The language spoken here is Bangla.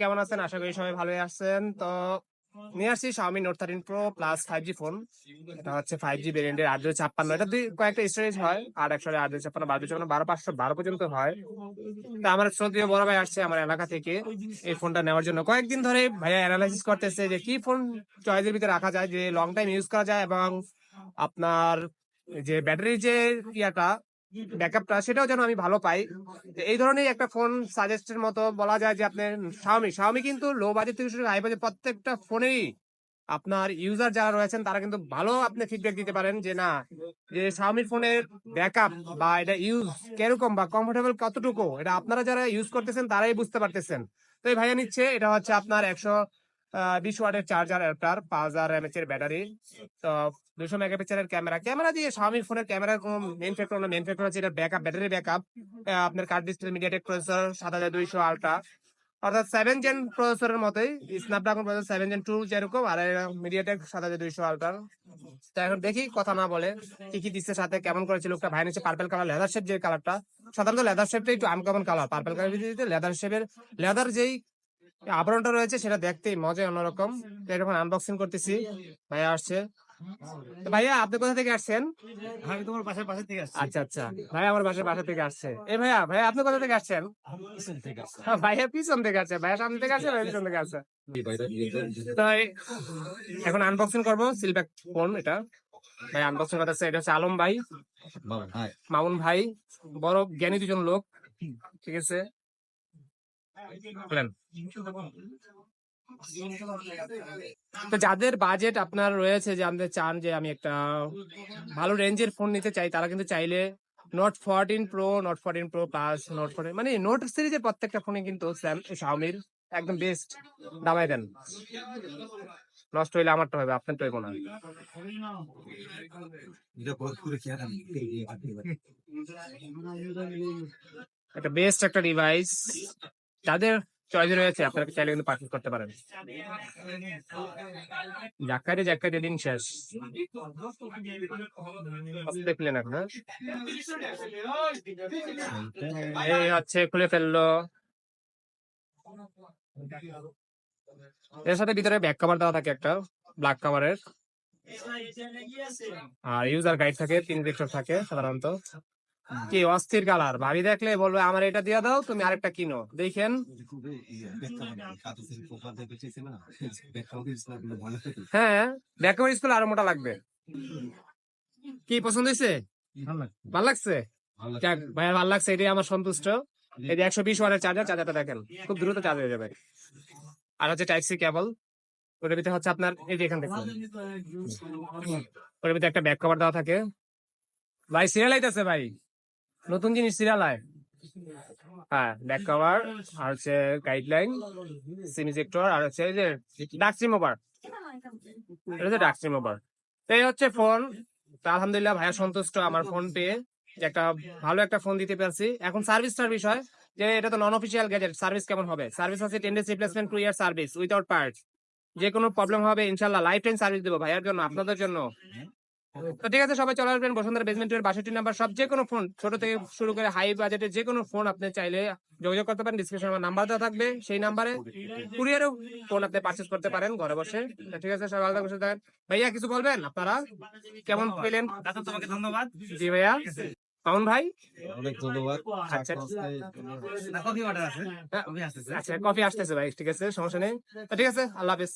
কেমন আছেন? আশা করি সবাই ভালোই তো নিয়ে আসছি Xiaomi Note 13 Pro plus five G phone হচ্ছে ফাইভ জি আট ছাপ্পান্ন। কয়েকটা স্টোরেজ হয়। একশো আট বারো বারো পাঁচশো বারো পর্যন্ত হয়। তো আমার বড় ভাই আসছে আমার এলাকা থেকে এই ফোনটা নেওয়ার জন্য। কয়েকদিন ধরে ভাইয়া করতেছে যে কি ফোন চয়েসের ভিতরে রাখা যায়, যে লং টাইম ইউজ করা যায় এবং আপনার যে ব্যাটারির যে ইয়াটা ব্যাকআপটা, সেটাও যেন আমি ভালো পাই। এই ধরনের একটা ফোন সাজেস্টের মতো বলা যায় যে আপনার কিন্তু লো বাজেট থেকে শুরু হাই বাজেট প্রত্যেকটা ফোনেরই আপনার ইউজার যারা রয়েছেন, তারা কিন্তু ভালো আপনি ফিডব্যাক দিতে পারেন যে না, যে Xiaomi ফোনের ব্যাকআপ বা এটা ইউজ কীরকম বা কমফোর্টেবল কতটুকু, এটা আপনারা যারা ইউজ করতেছেন, তারাই বুঝতে পারতেছেন। তো এই ভাইয়া নিচ্ছে, এটা হচ্ছে আপনার একশো বিশ ওয়াটের চার্জার অ্যাডাপ্টার পাঁচ হাজার এমএচ এর ব্যাটারি তো দুশো মেগাপিক্সেলের ক্যামেরা ক্যামেরা দিয়ে Xiaomi ফোনের ক্যামেরার কোনো মেন ফ্যাক্টর না মেন ফ্যাক্টর হচ্ছে এটা ব্যাকআপ ব্যাটারি ব্যাকআপ আপনার কার্ড ডিসপ্লে মিডিয়াটেক প্রসেসর সাত হাজার দুইশো আলট্রা অর্থাৎ সেভেন জেন প্রসেসরের মতোই Snapdragon processor seven gen two যেরকম, আর মিডিয়াটেক সাত হাজার দুইশো আলট্রা তো এখন দেখি কথা না বলে কি কি দিচ্ছে সাথে, কেমন করেছে লোকটা ভাই নিচ্ছে পার্পল কালার লেদার শেপ যে কালারটা সাধারণত লেদার শেপটা একটু আনকমন কালার পার্পেল কালার ভিত্তিতে লেদার শেপের লেদার যেই আবরণটা রয়েছে সেটা দেখতেই মজা অন্যরকম। তো এরকম আনবক্সিং করতেছি। ভাইয়া আসছে। ভাইয়া আপনি কোথা থেকে আসছেন? আমি তোমার বাসার পাশে থেকে আসছি। আচ্ছা আচ্ছা। ভাই আমার বাসার বাসা থেকে আসছে। এ ভাইয়া ভাইয়া আপনি কোথা থেকে আসছেন? হ্যাঁ, ভাইয়া পিছন থেকে আসছে। ভাইয়া সামনে থেকে আসছে ভাইয়া পিছন থেকে আসছে। তো এই- এখন আনবক্সিং করব। সিলব্যাক ফোন এটা। ভাই আনবক্সিং করতেছে এটা হচ্ছে আলম ভাই। মামুন ভাই বড় জ্ঞানী দুজন লোক। ঠিক আছে। তো যাদের বাজেট আপনার রয়েছে যে আমাদের চান যে আমি একটা ভালো রেঞ্জের ফোন নিতে চাই, তারা কিন্তু চাইলে note fourteen pro note fourteen pro plus note fourteen মানে নোট সিরিজের প্রত্যেকটা ফোনে কিন্তু শাওমির একদম বেস্ট দামাই দেন। নষ্ট হইলে আমারটা হবে, আপনারটা হইব না। একটা বেস্ট একটা ডিভাইস যাদের চয়েস রয়েছে, আপনারা চাইলে কিন্তু পারচেজ করতে পারেন। জাকারে জাকারে দিন শেষ। দেখলেন? এই হচ্ছে খুলে ফেলল। এর সাথে ভিতরে ব্যাক কভার দেওয়া থাকে একটা ব্ল্যাক কাভারের আর ইউজার গাইড থাকে, তিন পিক্সেল থাকে সাধারণত। কি অস্থির কালার? ভাবি দেখলে বলবে, আমার এটা দিয়ে দাও, তুমি আরেকটা কিনো। দেখেন। হ্যাঁ ব্যাক কভার স্কুল আরও মোটা লাগবে। কি পছন্দ হয়েছে? ভালো লাগছে? ভাইয়া, ভালো লাগছে, এটাই আমার সন্তুষ্ট। যে একশো বিশ ওয়াটের চার্জার চার্জারটা দেখেন, খুব দ্রুত চার্জ হয়ে যাবে। আর হচ্ছে টাইপ সি কেবল ওটার ভিতরে হচ্ছে আপনার, এই যে এখান থেকে। ওটার ভিতরে একটা ব্যাক কভার দেওয়া থাকে। ভাই সিরিয়াল আইতেছে ভাই। নতুন জিনিস সিরিয়াল আয়। হ্যাঁ ব্যাক কভার আর হচ্ছে গাইডলাইন সিমিজেক্টর আর হচ্ছে এই যে ডাক রিমুভার এটা হচ্ছে ডাক রিমুভার তো এই হচ্ছে ফোন আলহামদুলিল্লাহ ভাইয়া সন্তুষ্ট আমার ফোন পেয়ে একটা ভালো একটা ফোন দিতে পারছি। এখন সার্ভিস সার্ভিস হয় যে এটা তো নন অফিসিয়াল গ্যাজেট সার্ভিস কেমন হবে? সার্ভিস আছে ten days replacement two year service without parts যে কোনো প্রবলেম হবে, ইনশাল্লাহ লাইফ টাইম সার্ভিস দেবো ভাইয়ার জন্য, আপনাদের জন্য। তো ঠিক আছে সবাই চলে আসবেন বসুন্ধরা বেসমেন্টের বাষট্টি নাম্বার সব যে কোনো ফোন ছোট থেকে শুরু করে হাই বাজেটের যে কোনো ফোন আপনি চাইলে যোগাযোগ করতে পারেন ডিসক্রিপশন আমার নাম্বার দেওয়া থাকবে সেই নাম্বারে কুরিয়ারও ফোন আপনি পারচেস করতে পারেন ঘরে বসে। ঠিক আছে সবাই আলাদা বসে থাকেন ভাইয়া কিছু বলবেন আপনারা? কেমন পেলেন? তোমাকে ধন্যবাদ জি ভাইয়া। মামুন ভাই? অনেক ধন্যবাদ। আচ্ছা। কফি অর্ডার আছে। আসতেছে আচ্ছা কফি আসতেছে ভাই ঠিক আছে সমস্যা নেই। ঠিক আছে আল্লাহ হাফেজ।